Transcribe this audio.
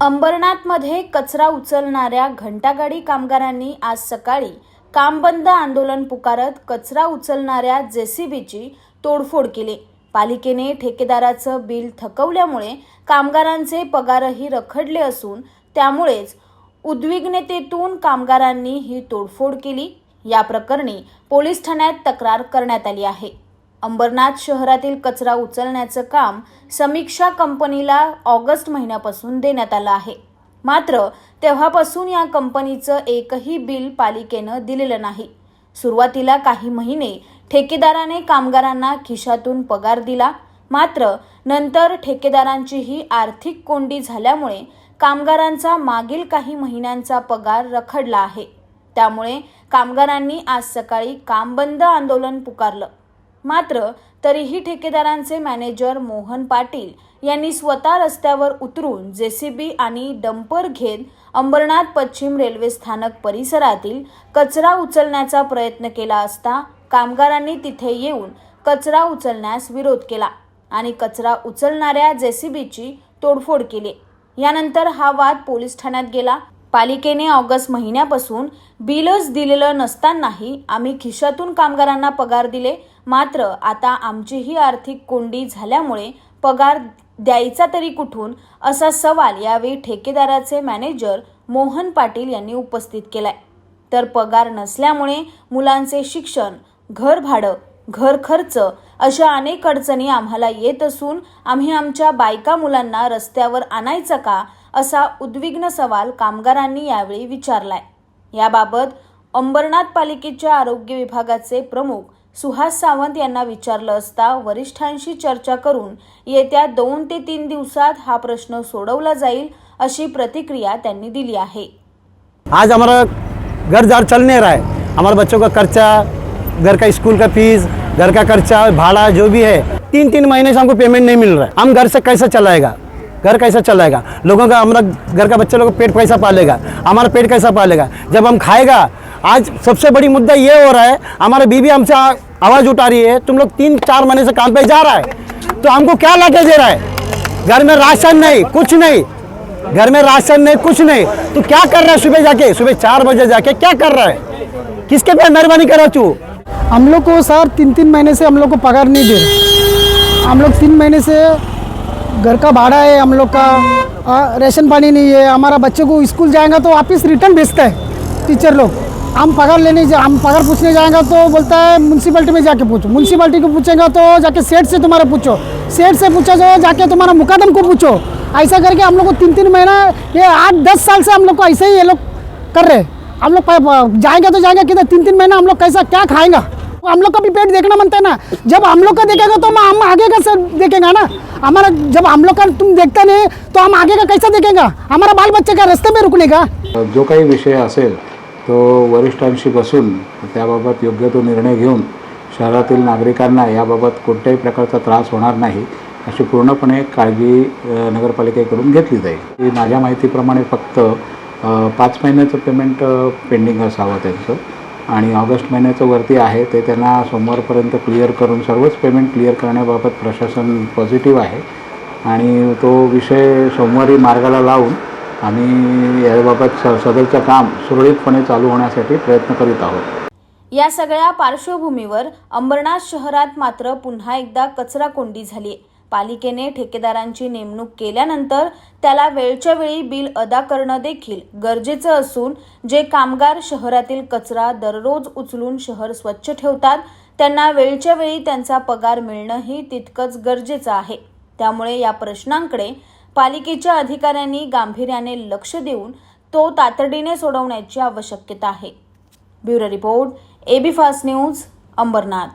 अंबरनाथमध्ये कचरा उचलणाऱ्या घंटागाडी कामगारांनी आज सकाळी काम बंद आंदोलन पुकारत कचरा उचलणाऱ्या जेसीबीची तोडफोड केली. पालिकेने ठेकेदाराचं बिल थकवल्यामुळे कामगारांचे पगारही रखडले असून त्यामुळेच उद्विग्नतेतून कामगारांनी ही तोडफोड केली. या प्रकरणी पोलीस ठाण्यात तक्रार करण्यात आली आहे. अंबरनाथ शहरातील कचरा उचलण्याचं काम समीक्षा कंपनीला ऑगस्ट महिन्यापासून देण्यात आलं आहे. मात्र तेव्हापासून या कंपनीचं एकही बिल पालिकेनं दिलेलं नाही. सुरुवातीला काही महिने ठेकेदाराने कामगारांना खिशातून पगार दिला. मात्र नंतर ठेकेदारांचीही आर्थिक कोंडी झाल्यामुळे कामगारांचा मागील काही महिन्यांचा पगार रखडला आहे. त्यामुळे कामगारांनी आज सकाळी काम बंद आंदोलन पुकारलं. मात्र तरीही ठेकेदारांचे मॅनेजर मोहन पाटील यांनी स्वतः रस्त्यावर उतरून जेसीबी आणि डंपर घेत अंबरनाथ पश्चिम रेल्वे स्थानक परिसरातील कचरा उचलण्याचा प्रयत्न केला असता कामगारांनी तिथे येऊन कचरा उचलण्यास विरोध केला आणि कचरा उचलणाऱ्या जेसीबीची तोडफोड केली. यानंतर हा वाद पोलीस ठाण्यात गेला. पालिकेने ऑगस्ट महिन्यापासून बिलच दिलेलं नसतानाही आम्ही खिशातून कामगारांना पगार दिले मात्र आता आमचीही आर्थिक कोंडी झाल्यामुळे पगार द्यायचा तरी कुठून असा सवाल यावेळी ठेकेदाराचे मॅनेजर मोहन पाटील यांनी उपस्थित केलाय. तर पगार नसल्यामुळे मुलांचे शिक्षण घर भाडं घर खर्च अशा अनेक अडचणी आम्हाला येत असून आम्ही आमच्या बायका मुलांना रस्त्यावर आणायचं का असा उद्विग्न सवाल कामगारांनी यावेळी विचारलाय. याबाबत अंबरनाथ पालिकेच्या आरोग्य विभागाचे प्रमुख सुहास सावंत यांना विचारलं असता वरिष्ठांशी चर्चा करून येत्या दोन ते तीन दिवसात हा प्रश्न सोडवला जाईल अशी प्रतिक्रिया त्यांनी दिली आहे. आज हमारा घर जार चल रहा है हमारे बच्चों का खर्चा घर का स्कूल का फीस घर का खर्चा भाड़ा जो भी है तीन तीन महीने से हमको पेमेंट नहीं मिल रहा है। हम घर से कैसे चलाएगा? घर कैसा चलाएगा? लोगों का हमारा घर का बच्चे लोग पेट कैसा पालेगा? हमारा पेट कैसा पालेगा? जब हम खाएगा आज सबसे बड़ी मुद्दा ये हो रहा है हमारा बीवी हमसे आवाज़ उठा रही है तुम लोग तीन चार महीने से काम पे जा रहा है। तो हमको क्या ला के दे रहा है? घर में राशन नहीं कुछ नहीं। घर में राशन नहीं कुछ नहीं। तू क्या कर रहा है सुबह जाके? सुबह चार बजे जाके क्या कर रहा है? किसके पे मेहरबानी कर रहा तू? हम लोग को सर तीन तीन महीने से हम लोग को पगार नहीं दे रहे। हम लोग तीन महीने से घर का भाड़ा है हम लोग का आ, राशन पानी नहीं है। हमारा बच्चे को स्कूल जाएगा तो वापस रिटर्न भेजता है टीचर लोग। हम पगार लेने जा, हम पगार पूछने जाएँगे तो बोलता है म्यूनसिपैलिटी में जाके पूछो। म्यूनसिपैलिटी को पूछेगा तो जाके सेठ से तुम्हारा पूछो। सेठ से पूछा जाए, जाके तुम्हारा मुकादम को पूछो। ऐसा करके हम लोग को तीन तीन महीना, ये आठ दस साल से हम लोग को ऐसे ही ये लोग कर रहे हम लोग जाएँगे तो जाएँगे, किधर तीन तीन महीना हम लोग कैसा, क्या खाएँगा? हम लोग का भी पेट देखना बनता है ना। जब हम लोग का देखेगा तो हम- आगे का सर देखेगा ना। हमारा, जब हम लोग का तुम देखता नहीं तो हम आगे का कैसा देखेगा? हमारा बाल बच्चे का रास्ते में रुकने का। जो काही विषय तो वरिष्ठांशी बसून त्याबाबत योग्य तो निर्णय घेऊन शहरातील नागरिकांना याबाबत कोणत्याही प्रकारचा त्रास होणार नाही अशी पूर्णपणे काळजी नगरपालिकेकडून घेतली जाईल. की माझ्या माहितीप्रमाणे फक्त पाच महिन्याचं पेमेंट पेंडिंग असावं त्यांचं. आणि ऑगस्ट महिन्याचं वरती आहे ते त्यांना सोमवारपर्यंत क्लिअर करून सर्वच पेमेंट क्लिअर करण्याबाबत प्रशासन पॉझिटिव्ह आहे. आणि तो विषय सोमवारी मार्गाला लावून आणि याबाबत स सदरचं काम सुरळीतपणे चालू होण्यासाठी प्रयत्न करीत आहोत. या सगळ्या पार्श्वभूमीवर अंबरनाथ शहरात मात्र पुन्हा एकदा कचरा कोंडी झाली पालिकेने ठेकेदारांची नेमणूक केल्यानंतर त्याला वेळच्या वेळी बिल अदा करणं देखील गरजेचं असून जे कामगार शहरातील कचरा दररोज उचलून शहर स्वच्छ ठेवतात त्यांना वेळच्या वेळी त्यांचा पगार मिळणंही तितकंच गरजेचं आहे. त्यामुळे या प्रश्नांकडे पालिकेच्या अधिकाऱ्यांनी गांभीर्याने लक्ष देऊन तो तातडीने सोडवण्याची आवश्यकता आहे. Bureau report AB fast news Ambernath.